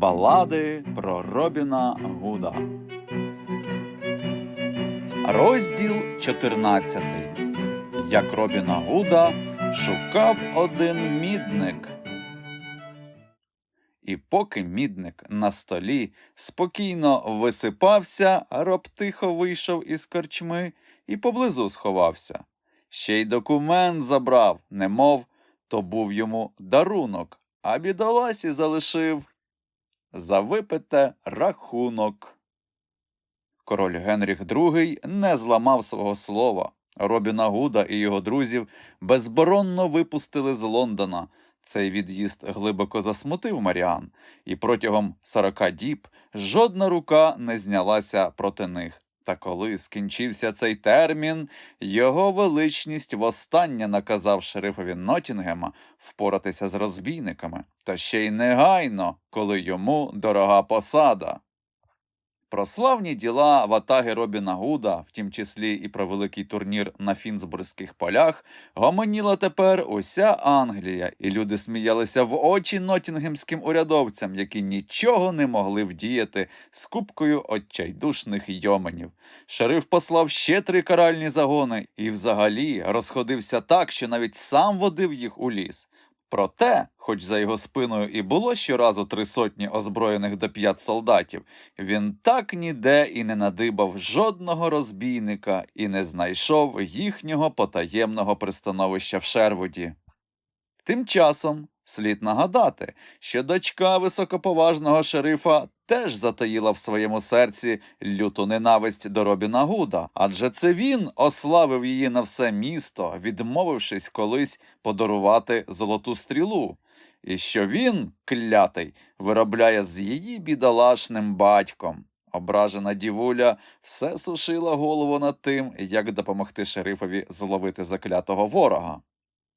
Балади про Робіна Гуда. Розділ 14. Як Робіна Гуда шукав один мідник. І поки мідник на столі спокійно висипався, роб тихо вийшов із корчми і поблизу сховався. Ще й документ забрав, немов то був йому дарунок, а бідоласі залишив за випите рахунок. Король Генріх II не зламав свого слова. Робіна Гуда і його друзів безборонно випустили з Лондона. Цей від'їзд глибоко засмутив Маріан, і протягом сорока діб жодна рука не знялася проти них. Та коли скінчився цей термін, його величність востаннє наказав шерифові Нотінгема впоратися з розбійниками, та ще й негайно, коли йому дорога посада. Про славні діла ватаги Робіна Гуда, в тім числі і про великий турнір на Фінсбурзьких полях, гомоніла тепер уся Англія, і люди сміялися в очі нотінгемським урядовцям, які нічого не могли вдіяти з купкою отчайдушних йоменів. Шериф послав ще три каральні загони і взагалі розходився так, що навіть сам водив їх у ліс. Проте, хоч за його спиною і було щоразу три сотні озброєних до п'ят солдатів, він так ніде і не надибав жодного розбійника і не знайшов їхнього потаємного пристановища в Шервуді. Тим часом слід нагадати, що дочка високоповажного шерифа теж затаїла в своєму серці люту ненависть до Робіна Гуда, адже це він ославив її на все місто, відмовившись колись подарувати золоту стрілу, і що він, клятий, виробляє з її бідолашним батьком. Ображена дівуля все сушила голову над тим, як допомогти шерифові зловити заклятого ворога.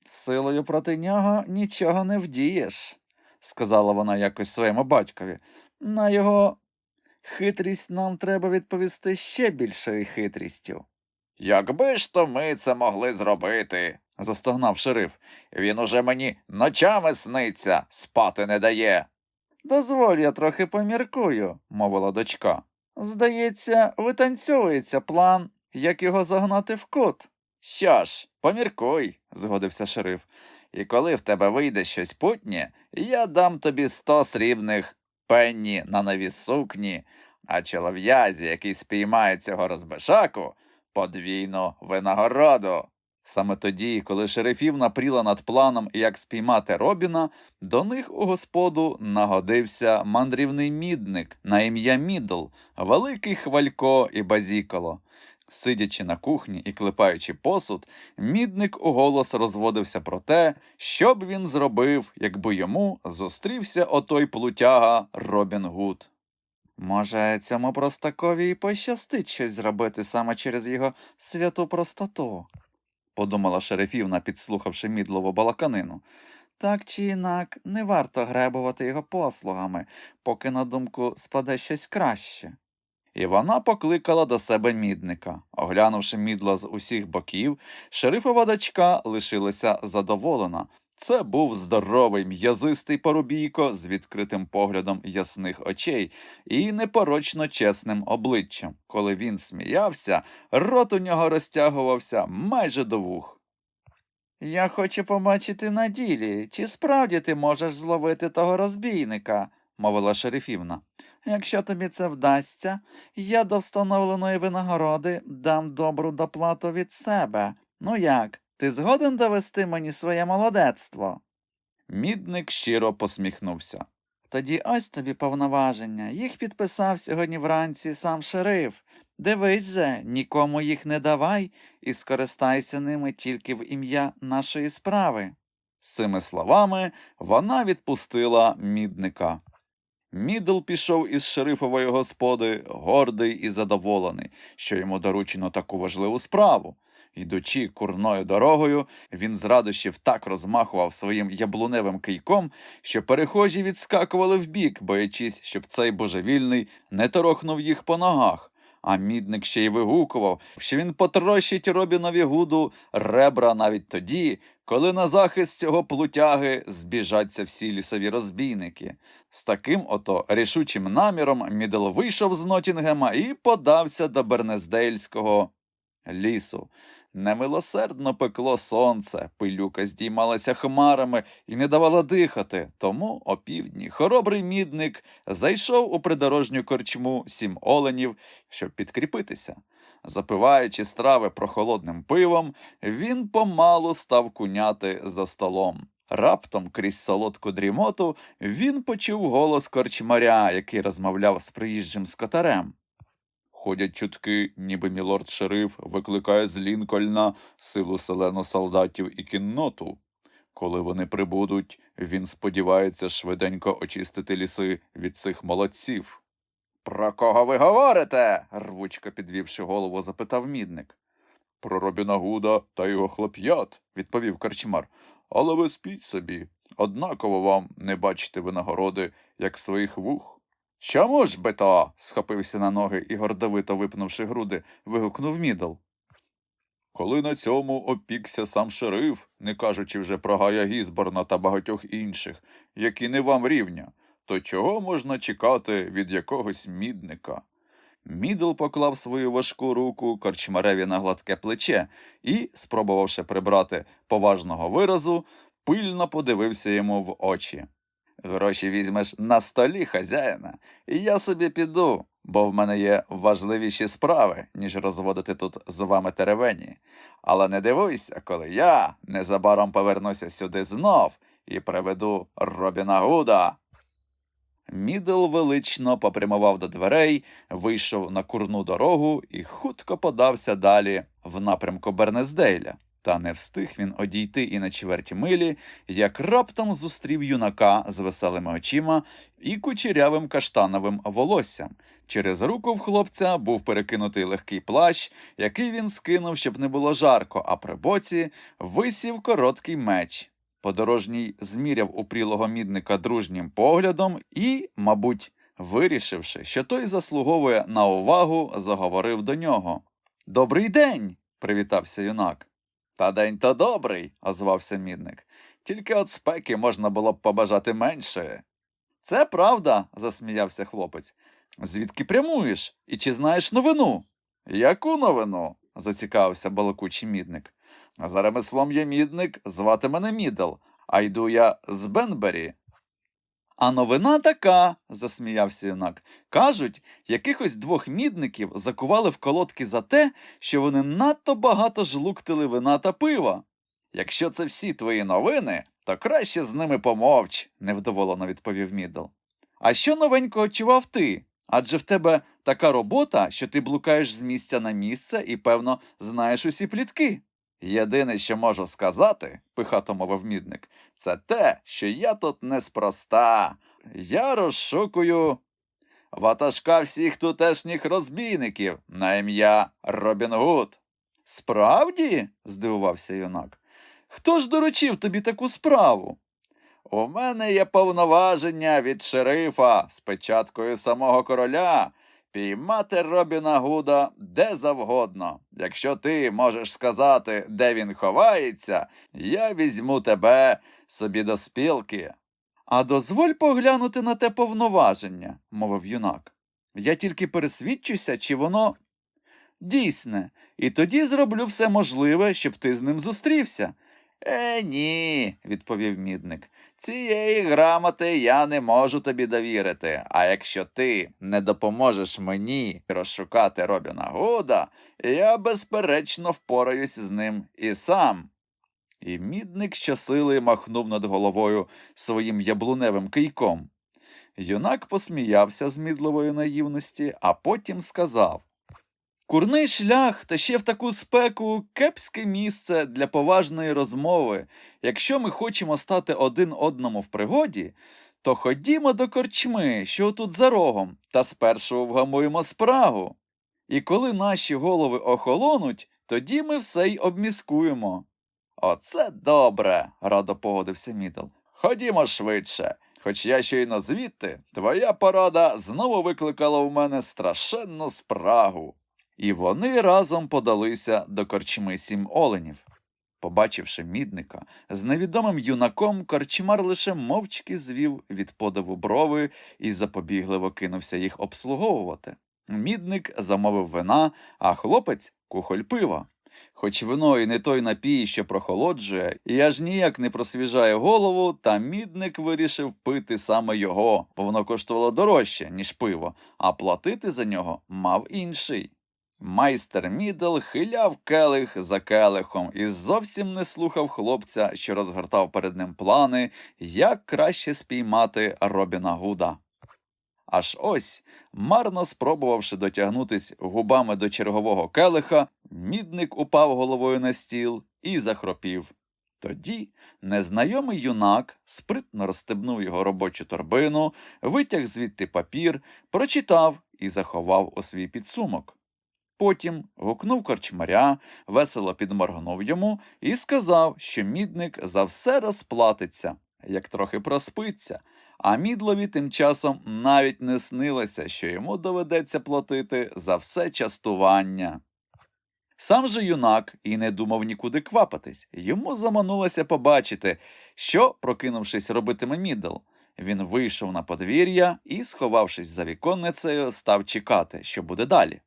Силою проти нього нічого не вдієш, сказала вона якось своєму батькові. На його хитрість нам треба відповісти ще більшою хитрістю. Якби ж то ми це могли зробити, застогнав шериф. Він уже мені ночами сниться, спати не дає. Дозволь, я трохи поміркую, мовила дочка. Здається, витанцьовується план, як його загнати в кут. Що ж, поміркуй, згодився шериф. І коли в тебе вийде щось путнє, я дам тобі сто срібних пенні на нові сукні, а чолов'язі, який спіймає цього розбишаку, подвійну винагороду. Саме тоді, коли шерифів напріла над планом, як спіймати Робіна, до них у господу нагодився мандрівний мідник на ім'я Мідл, великий хвалько і базікало. Сидячи на кухні і клепаючи посуд, мідник уголос розводився про те, що б він зробив, якби йому зустрівся отой плутяга Робін Гуд. Може, цьому простакові і пощастить щось зробити саме через його святу простоту, подумала шерифівна, підслухавши мідлову балаканину. Так чи інак, не варто гребувати його послугами, поки на думку спаде щось краще. І вона покликала до себе мідника. Оглянувши мідла з усіх боків, шерифова дочка лишилася задоволена. Це був здоровий м'язистий порубійко з відкритим поглядом ясних очей і непорочно чесним обличчям. Коли він сміявся, рот у нього розтягувався майже до вух. Я хочу побачити на ділі, чи справді ти можеш зловити того розбійника, мовила шерифівна. Якщо тобі це вдасться, я до встановленої винагороди дам добру доплату від себе. Ну як, ти згоден довести мені своє молодецтво? Мідник щиро посміхнувся. Тоді ось тобі повноваження. Їх підписав сьогодні вранці сам шериф. Дивись же, нікому їх не давай і скористайся ними тільки в ім'я нашої справи. З цими словами вона відпустила мідника. Мідл пішов із шерифової господи, гордий і задоволений, що йому доручено таку важливу справу. Йдучи курною дорогою, він з радощів так розмахував своїм яблуневим кийком, що перехожі відскакували вбік, боячись, щоб цей божевільний не торохнув їх по ногах. А мідник ще й вигукував, що він потрощить Робінові гуду ребра навіть тоді, коли на захист цього плутяги збіжаться всі лісові розбійники. З таким ото рішучим наміром Мідл вийшов з Нотінгема і подався до Бернездейльського лісу. Немилосердно пекло сонце, пилюка здіймалася хмарами і не давала дихати. Тому опівдні хоробрий мідник зайшов у придорожню корчму сім оленів, щоб підкріпитися. Запиваючи страви прохолодним пивом, він помалу став куняти за столом. Раптом крізь солодку дрімоту він почув голос корчмаря, який розмовляв з приїжджим скотарем. Ходять чутки, ніби мілорд шериф викликає з Лінкольна силу селену солдатів і кінноту. Коли вони прибудуть, він сподівається швиденько очистити ліси від цих молодців. Про кого ви говорите? рвучко підвівши голову, запитав мідник. Про Робіна Гуда та його хлоп'ят, відповів корчмар. Але ви спіть собі. Однаково вам не бачите винагороди, як своїх вух. Чому ж би то? схопився на ноги і гордовито випнувши груди, вигукнув мідл. Коли на цьому опікся сам шериф, не кажучи вже про Гая Гізборна та багатьох інших, які не вам рівня, то чого можна чекати від якогось мідника? Мідл поклав свою важку руку корчмареві на гладке плече і, спробувавши прибрати поважного виразу, пильно подивився йому в очі. Гроші візьмеш на столі, хазяїна, і я собі піду, бо в мене є важливіші справи, ніж розводити тут з вами теревені. Але не дивуйся, коли я незабаром повернуся сюди знов і приведу Робіна Гуда. Мідл велично попрямував до дверей, вийшов на курну дорогу і хутко подався далі в напрямку Бернездейля. Та не встиг він одійти і на чверть милі, як раптом зустрів юнака з веселими очима і кучерявим каштановим волоссям. Через руку в хлопця був перекинутий легкий плащ, який він скинув, щоб не було жарко, а при боці висів короткий меч. Подорожній зміряв упрілого мідника дружнім поглядом і, мабуть, вирішивши, що той заслуговує на увагу, заговорив до нього. Добрий день. привітався юнак. Та день то добрий, озвався мідник. Тільки от спеки можна було б побажати менше. Це правда, засміявся хлопець. Звідки прямуєш? І чи знаєш новину? Яку новину? зацікавився балакучий мідник. За ремеслом є мідник, звати мене Мідл, а йду я з Бенбері. А новина така, засміявся юнак. Кажуть, якихось двох мідників закували в колодки за те, що вони надто багато жлуктили вина та пива. Якщо це всі твої новини, то краще з ними помовч, невдоволено відповів Мідл. А що новенького чував ти? Адже в тебе така робота, що ти блукаєш з місця на місце і, певно, знаєш усі плітки. Єдине, що можу сказати, пихато мовив мідник, це те, що я тут неспроста. Я розшукую ватажка всіх тутешніх розбійників на ім'я Робін Гуд. Справді? здивувався юнак. Хто ж доручив тобі таку справу? У мене є повноваження від шерифа з печаткою самого короля піймати Робіна Гуда де завгодно. Якщо ти можеш сказати, де він ховається, я візьму тебе собі до спілки. А дозволь поглянути на те повноваження, мовив юнак. Я тільки пересвідчуся, чи воно дійсне, і тоді зроблю все можливе, щоб ти з ним зустрівся. Е, ні, відповів мідник. Цієї грамоти я не можу тобі довірити, а якщо ти не допоможеш мені розшукати Робіна Гуда, я безперечно впораюсь з ним і сам. І мідник щосили махнув над головою своїм яблуневим кийком. Юнак посміявся з мідливої наївності, а потім сказав Курний шлях та ще в таку спеку кепське місце для поважної розмови. Якщо ми хочемо стати один одному в пригоді, то ходімо до корчми, що тут за рогом, та спершу вгамуємо спрагу. І коли наші голови охолонуть, тоді ми все й обміскуємо. Оце добре, радо погодився Мідл. Ходімо швидше. Хоч я щойно звідти, твоя порада знову викликала в мене страшенну спрагу. І вони разом подалися до корчми сім оленів. Побачивши мідника, з невідомим юнаком корчмар лише мовчки звів від подиву брови і запобігливо кинувся їх обслуговувати. Мідник замовив вина, а хлопець кухоль пива. Хоч вино і не той напій, що прохолоджує, і аж ніяк не просвіжає голову, та мідник вирішив пити саме його, бо воно коштувало дорожче, ніж пиво, а платити за нього мав інший. Майстер Мідл хиляв келих за келихом і зовсім не слухав хлопця, що розгортав перед ним плани, як краще спіймати Робіна Гуда. Аж ось, марно спробувавши дотягнутись губами до чергового келиха, мідник упав головою на стіл і захропів. Тоді незнайомий юнак спритно розстебнув його робочу торбину, витяг звідти папір, прочитав і заховав у свій підсумок. Потім гукнув корчмаря, весело підморгнув йому і сказав, що мідник за все розплатиться, як трохи проспиться, а мідлові тим часом навіть не снилося, що йому доведеться платити за все частування. Сам же юнак і не думав нікуди квапатись. Йому заманулося побачити, що, прокинувшись, робитиме мідл. Він вийшов на подвір'я і, сховавшись за віконницею, став чекати, що буде далі.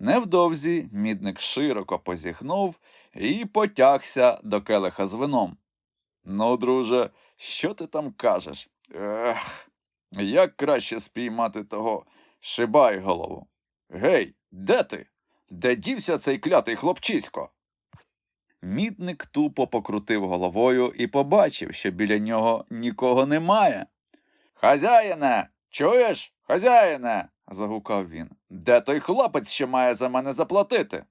Невдовзі мідник широко позіхнув і потягся до келиха з вином. Ну, друже, що ти там кажеш? Ех, як краще спіймати того шибай голову. Гей, де ти? Де дівся цей клятий хлопчисько? Мідник тупо покрутив головою і побачив, що біля нього нікого немає. Хазяїне, чуєш, хазяїне? загукав він. Де той хлопець, що має за мене заплатити?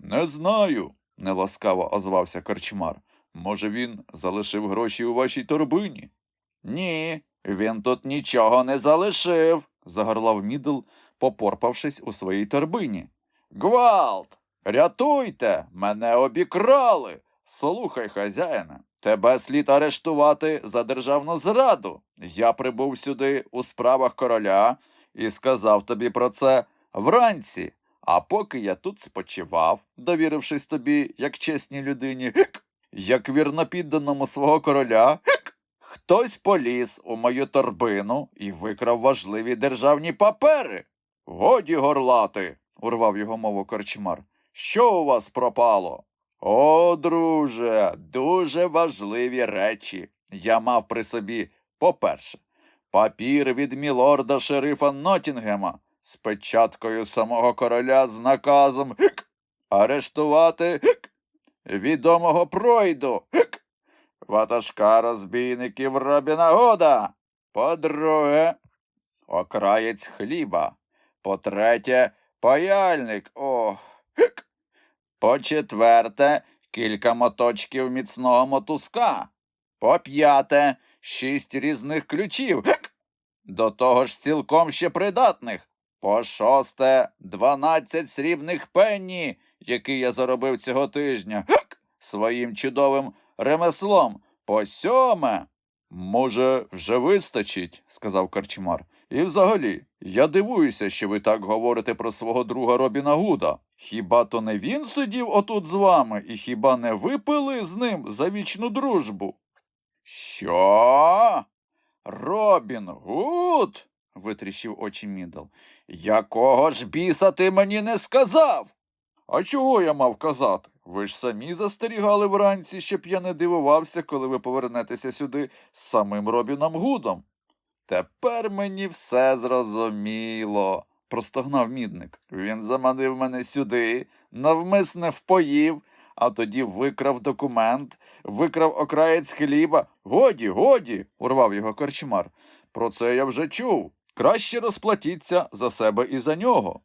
Не знаю, неласкаво озвався корчмар. Може, він залишив гроші у вашій торбині? Ні, він тут нічого не залишив, загорлав мідл, попорпавшись у своїй торбині. Гвалт! Рятуйте! Мене обікрали. Слухай, хазяїне, тебе слід арештувати за державну зраду. Я прибув сюди у справах короля і сказав тобі про це вранці. А поки я тут спочивав, довірившись тобі, як чесній людині, як вірнопідданому свого короля, хтось поліз у мою торбину і викрав важливі державні папери. Годі горлати, урвав його мову корчмар. Що у вас пропало? О, друже, дуже важливі речі. Я мав при собі, по-перше, папір від мілорда шерифа Нотінгема з печаткою самого короля з наказом арештувати відомого пройду. Гик, ватажка розбійників Робіна Года. По-друге, окраєць хліба. По-третє, паяльник. Ох. По-четверте, кілька моточків міцного мотузка. По-п'яте, шість різних ключів. До того ж цілком ще придатних. По шосте, дванадцять срібних пенні, які я заробив цього тижня. Своїм чудовим ремеслом. По сьоме. Може, вже вистачить, сказав Карчмар. І взагалі, я дивуюся, що ви так говорите про свого друга Робіна Гуда. Хіба то не він сидів отут з вами, і хіба не ви пили з ним за вічну дружбу? Що? Робін Гуд? витріщив очі Мідл. Якого ж біса ти мені не сказав? А чого я мав казати? Ви ж самі застерігали вранці, щоб я не дивувався, коли ви повернетеся сюди з самим Робіном Гудом. Тепер мені все зрозуміло, простогнав мідник. Він заманив мене сюди, навмисне впоїв, а тоді викрав документ, викрав окраєць хліба. Годі, годі, урвав його корчмар. Про це я вже чув. Краще розплатіться за себе і за нього.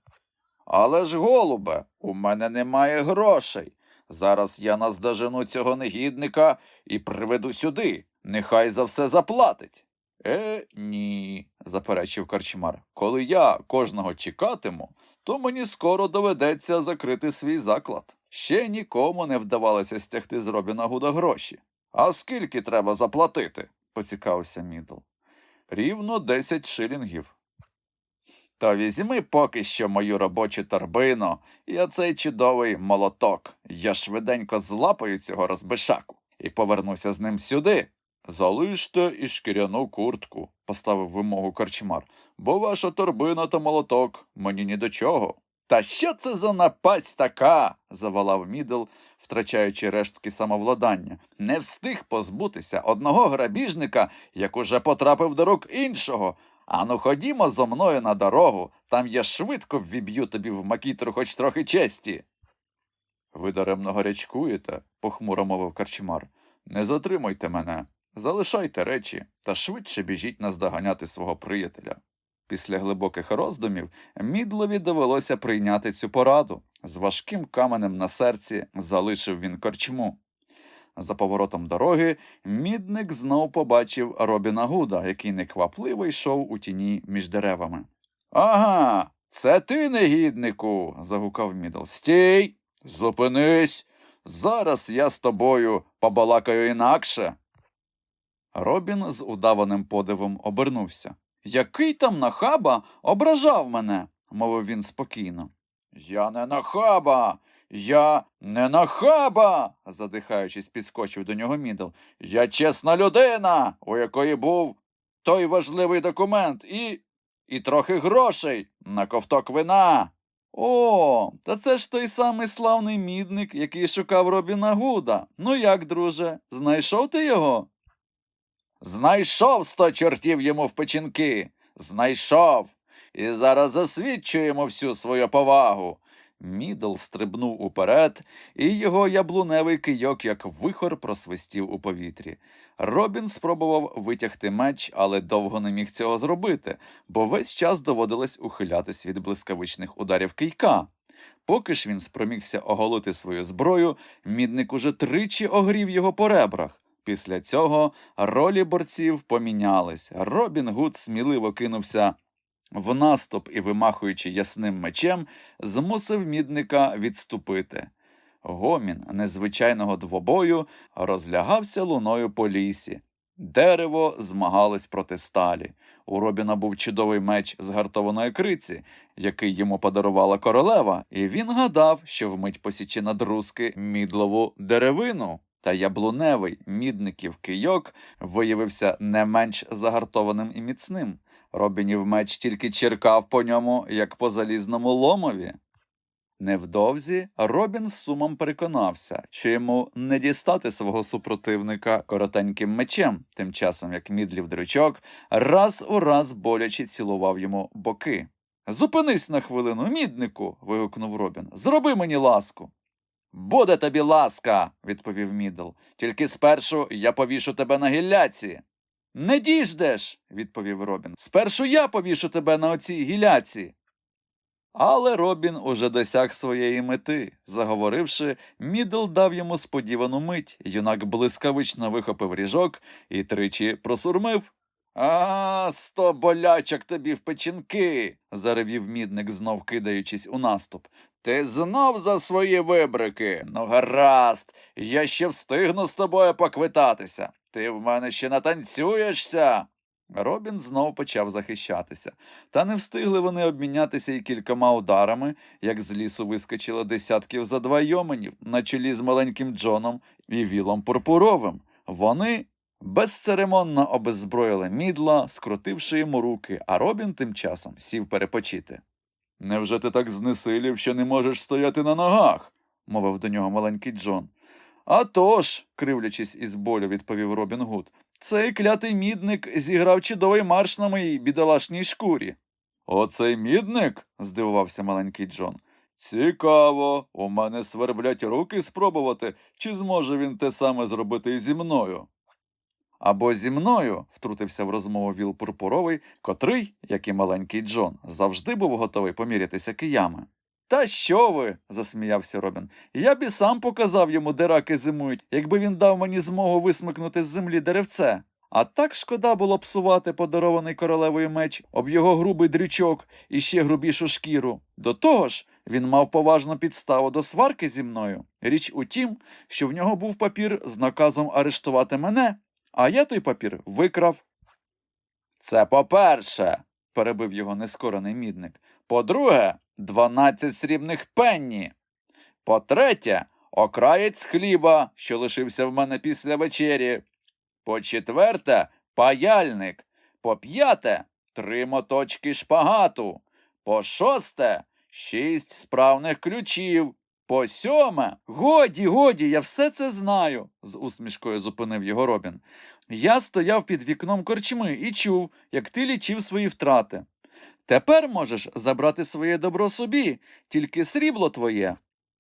Але ж, голубе, у мене немає грошей. Зараз я наздожену цього негідника і приведу сюди. Нехай за все заплатить. Е, ні, заперечив Карчмар. Коли я кожного чекатиму, то мені скоро доведеться закрити свій заклад. Ще нікому не вдавалося стягти з Робіна Гуда гроші. А скільки треба заплатити? поцікавився Мідл. Рівно десять шилінгів. То візьми поки що мою робочу торбину і оцей чудовий молоток. Я швиденько злапаю цього розбишаку і повернуся з ним сюди. Залиште і шкіряну куртку, поставив вимогу корчмар, бо ваша торбина та молоток мені ні до чого. Та що це за напасть така? завалав мідл, втрачаючи рештки самовладання. Не встиг позбутися одного грабіжника, як уже потрапив до рук іншого. Ану, ходімо зо мною на дорогу, там я швидко ввіб'ю тобі в макітру хоч трохи честі. Ви даремно гарячкуєте, похмуро мовив карчмар. Не затримуйте мене, залишайте речі та швидше біжіть наздоганяти свого приятеля. Після глибоких роздумів Мідлові довелося прийняти цю пораду. З важким каменем на серці залишив він корчму. За поворотом дороги мідник знов побачив Робіна Гуда, який неквапливо йшов у тіні між деревами. Ага, це ти, негіднику. загукав Мідл. Стій, зупинись. Зараз я з тобою побалакаю інакше. Робін з удаваним подивом обернувся. Який там нахаба ображав мене, мовив він спокійно. Я не нахаба. Я не нахаба. задихаючись, підскочив до нього мідл. Я чесна людина, у якої був той важливий документ і. і трохи грошей на ковток вина. О, та це ж той самий славний мідник, який шукав Робіна Гуда. Ну як, друже, знайшов ти його? Знайшов сто чортів йому в печінки. Знайшов. І зараз засвідчуємо всю свою повагу. Мідл стрибнув уперед, і його яблуневий кийок, як вихор, просвистів у повітрі. Робін спробував витягти меч, але довго не міг цього зробити, бо весь час доводилось ухилятись від блискавичних ударів кийка. Поки ж він спромігся оголити свою зброю, мідник уже тричі огрів його по ребрах. Після цього ролі борців помінялись. Робін Гуд сміливо кинувся в наступ і, вимахуючи ясним мечем, змусив мідника відступити. Гомін незвичайного двобою розлягався луною по лісі. Дерево змагалось проти сталі. У Робіна був чудовий меч з гартованої криці, який йому подарувала королева, і він гадав, що вмить посіче на друзки мідлову деревину. Та яблуневий мідників кийок виявився не менш загартованим і міцним. Робінів меч тільки черкав по ньому, як по залізному ломові. Невдовзі Робін з сумом переконався, що йому не дістати свого супротивника коротеньким мечем, тим часом як мідлів дрючок раз у раз боляче цілував йому боки. Зупинись на хвилину, міднику. вигукнув Робін. Зроби мені ласку. Буде тобі ласка, відповів Мідл. Тільки спершу я повішу тебе на гілляці. Не діждеш, відповів Робін. Спершу я повішу тебе на оцій гіляці. Але Робін уже досяг своєї мети. Заговоривши, Мідл дав йому сподівану мить. Юнак блискавично вихопив ріжок і тричі просурмив. А, сто болячок тобі в печінки, заревів мідник, знов кидаючись у наступ. Ти знов за свої вибрики. Ну, гаразд, я ще встигну з тобою поквитатися. Ти в мене ще натанцюєшся. Робін знов почав захищатися. Та не встигли вони обмінятися і кількома ударами, як з лісу вискочило десятків за два йоменів на чолі з маленьким Джоном і Вілом Пурпуровим. Вони безцеремонно обеззброїли мідла, скрутивши йому руки, а Робін тим часом сів перепочити. Невже ти так знесилів, що не можеш стояти на ногах? мовив до нього маленький Джон. «А тож», – кривлячись із болю, відповів Робін Гуд, цей клятий мідник зіграв чудовий марш на моїй бідолашній шкурі. Оцей мідник? здивувався маленький Джон. Цікаво, у мене сверблять руки спробувати, чи зможе він те саме зробити і зі мною. Або зі мною, втрутився в розмову Віл Пурпуровий, котрий, як і маленький Джон, завжди був готовий помірятися киями. Та що ви? засміявся Робін. Я б і сам показав йому, де раки зимують, якби він дав мені змогу висмикнути з землі деревце. А так шкода було псувати подарований королевою меч об його грубий дрючок і ще грубішу шкіру. До того ж, він мав поважну підставу до сварки зі мною. Річ у тім, що в нього був папір з наказом арештувати мене, а я той папір викрав. Це по-перше, перебив його нескорений мідник. По-друге, дванадцять срібних пенні. По-третє, окраєць хліба, що лишився в мене після вечері. По-четверте, паяльник. По-п'яте, три моточки шпагату. По шосте, шість справних ключів. По сьоме, годі, годі, я все це знаю, з усмішкою зупинив його Робін. Я стояв під вікном корчми і чув, як ти лічив свої втрати. Тепер можеш забрати своє добро собі, тільки срібло твоє.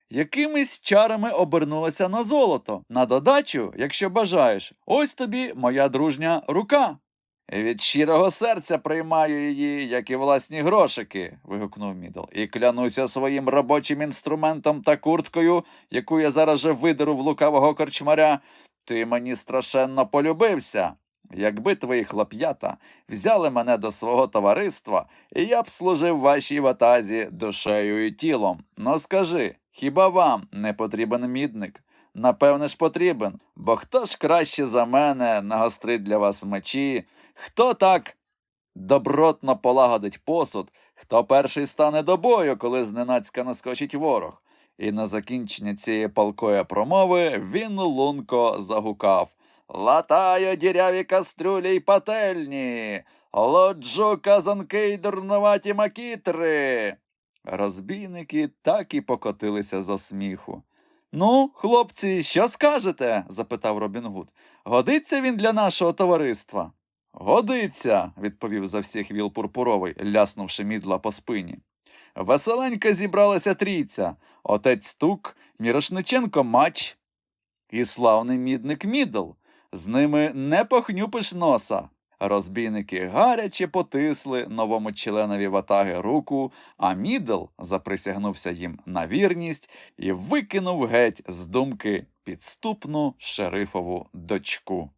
Якимись чарами обернулося на золото. На додачу, якщо бажаєш, ось тобі моя дружня рука. Від щирого серця приймаю її, як і власні грошики, вигукнув Мідл, і клянуся своїм робочим інструментом та курткою, яку я зараз же видеру в лукавого корчмаря. Ти мені страшенно полюбився. Якби твої хлоп'ята взяли мене до свого товариства, і я б служив вашій ватазі душею і тілом. Ну скажи, хіба вам не потрібен мідник? Напевне ж потрібен, бо хто ж краще за мене нагострить для вас мечі, хто так добротно полагодить посуд, хто перший стане до бою, коли зненацька наскочить ворог. І на закінчення цієї палкої промови він лунко загукав. Латаю діряві кастрюлі й пательні, лоджу казанки й дурнуваті макітри. Розбійники так і покотилися за сміху. Ну, хлопці, що скажете? запитав Робін Гуд. Годиться він для нашого товариства? Годиться, відповів за всіх віл пурпуровий, ляснувши мідла по спині. Веселенька зібралася трійця, отець Стук, Мірошниченко Мач і славний мідник Мідл. З ними не похнюпиш носа. Розбійники гаряче потисли новому членові ватаги руку, а Мідл заприсягнувся їм на вірність і викинув геть з думки підступну шерифову дочку.